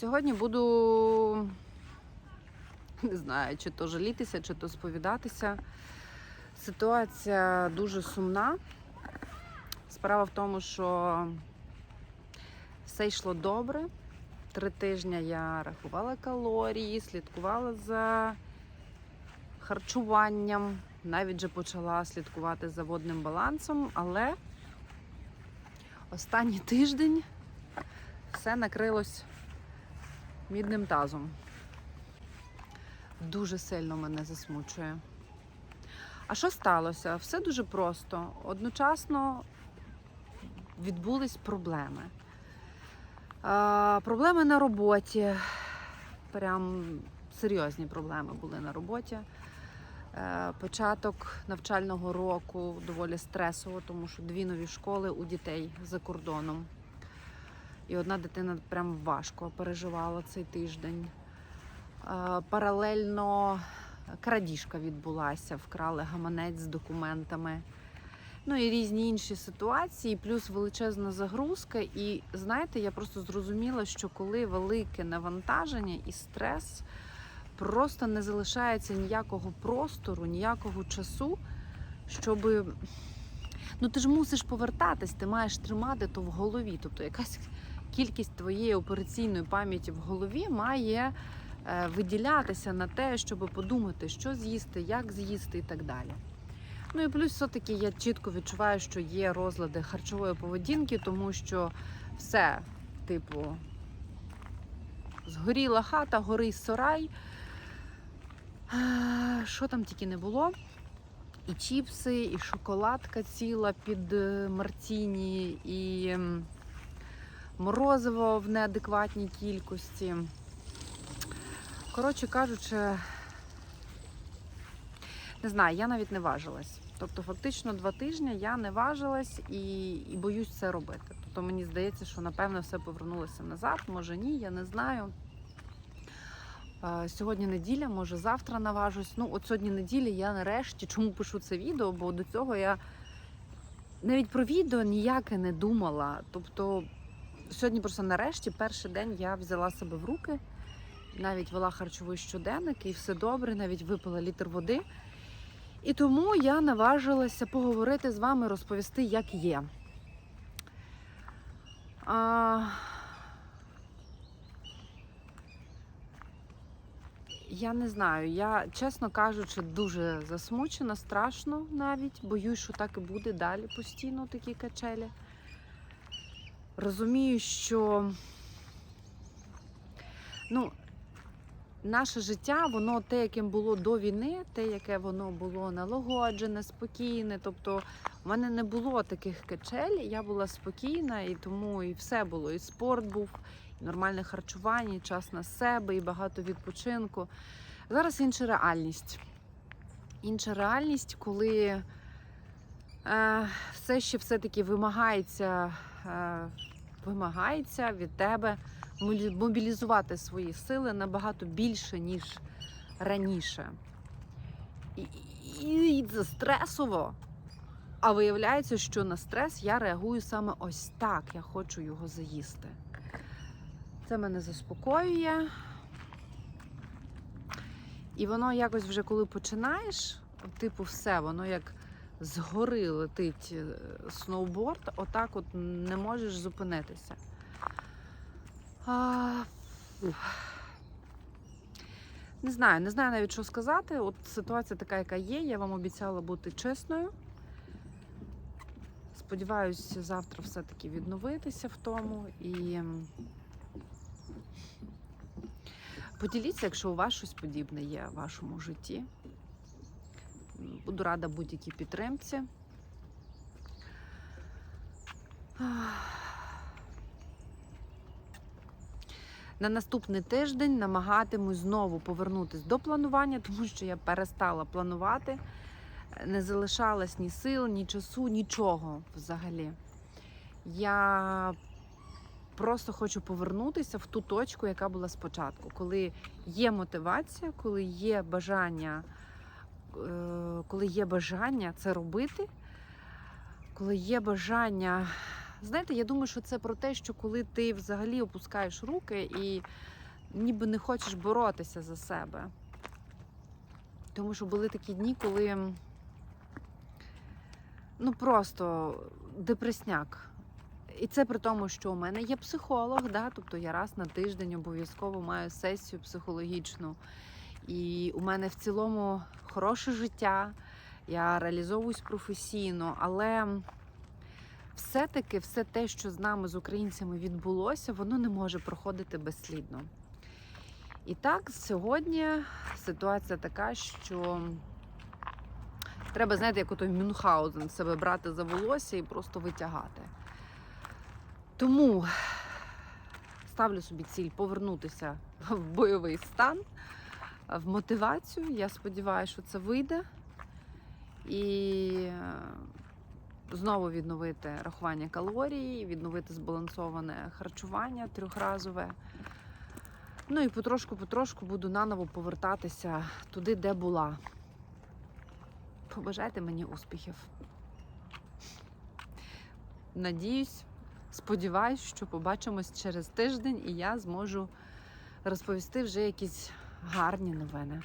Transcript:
Сьогодні буду не знаю, чи то жалітися, чи то сповідатися. Ситуація дуже сумна. Справа в тому, що все йшло добре. Три тижні я рахувала калорії, слідкувала за харчуванням, навіть вже почала слідкувати за водним балансом, але останній тиждень все накрилось мідним тазом. Дуже сильно мене засмучує. А що сталося? Все дуже просто. Одночасно відбулись проблеми. А, проблеми на роботі. Прям серйозні проблеми були на роботі. Е, Початок навчального року доволі стресово, тому що дві нові школи у дітей за кордоном. І одна дитина прям важко переживала цей тиждень. Е, Паралельно крадіжка відбулася, вкрали гаманець з документами. Ну і різні інші ситуації, плюс величезна загрузка. І знаєте, я просто зрозуміла, що коли велике навантаження і стрес, просто не залишається ніякого простору, ніякого часу, щоб. Ну, ти ж мусиш повертатись, ти маєш тримати то в голові. Тобто якась кількість твоєї операційної пам'яті в голові має е, виділятися на те, щоб подумати, що з'їсти, як з'їсти і так далі. Ну і плюс, все-таки я чітко відчуваю, що є розлади харчової поведінки, тому що все, типу, згоріла хата, горий сарай. Е, Що там тільки не було? І чіпси, і шоколадка ціла під е, мартіні, і морозиво в неадекватній кількості. Коротше кажучи, не знаю, я навіть не важилась. Тобто, фактично, два тижні я не важилась і, і боюсь це робити. Тобто мені здається, що напевно все повернулося назад, може ні, я не знаю. Сьогодні неділя, може завтра наважусь. Ну, от сьогодні неділя я нарешті чому пишу це відео, бо до цього я навіть про відео ніяке не думала. Тобто, сьогодні просто нарешті перший день я взяла себе в руки, навіть вела харчовий щоденник, і все добре, навіть випила літр води. І тому я наважилася поговорити з вами, розповісти, як є. А... Я не знаю. Я, чесно кажучи, дуже засмучена, страшно навіть. Боюсь, що так і буде далі постійно такі качелі. Розумію, що ну, наше життя, воно те, яким було до війни, те, яке воно було налагоджене, спокійне. Тобто в мене не було таких качель, я була спокійна, і тому і все було. І спорт був, і нормальне харчування, і час на себе, і багато відпочинку. Зараз інша реальність. Інша реальність, коли все ще все-таки вимагається, е, вимагається від тебе мобілізувати свої сили набагато більше, ніж раніше. І, і, і стресово. А виявляється, що на стрес я реагую саме ось так. Я хочу його заїсти. Це мене заспокоює. І воно якось вже коли починаєш, типу, все, воно як згори летить е, сноуборд, отак от не можеш зупинитися. А. Не знаю, не знаю навіть що сказати. От ситуація така, яка є. Я вам обіцяла бути чесною. Сподіваюся, завтра все-таки відновитися в тому. І поділіться, якщо у вас щось подібне є в вашому житті. Буду рада будь-якій підтримці. На наступний тиждень намагатимусь знову повернутися до планування, тому що я перестала планувати, не залишалось ні сил, ні часу, нічого взагалі. Я просто хочу повернутися в ту точку, яка була спочатку, коли є мотивація, коли є бажання, коли є бажання це робити, коли є бажання знаєте, я думаю, що це про те, що коли ти взагалі опускаєш руки і ніби не хочеш боротися за себе. Тому що були такі дні, коли ну просто депресняк. І це при тому, що у мене є психолог, да? тобто я раз на тиждень обов'язково маю сесію психологічну. І у мене в цілому хороше життя, я реалізовуюсь професійно, але все-таки все те, що з нами, з українцями, відбулося, воно не може проходити безслідно. І так, сьогодні ситуація така, що треба, знаєте, як отой Мюнхгаузен себе брати за волосся і просто витягати. Тому ставлю собі ціль повернутися в бойовий стан, в мотивацію. Я сподіваюся, що це вийде. І е, знову відновити рахування калорій, відновити збалансоване харчування трьохразове. Ну і потрошку-потрошку буду наново повертатися туди, де була. Побажайте мені успіхів. Надіюсь, сподіваюсь, що побачимось через тиждень і я зможу розповісти вже якісь гарні новини.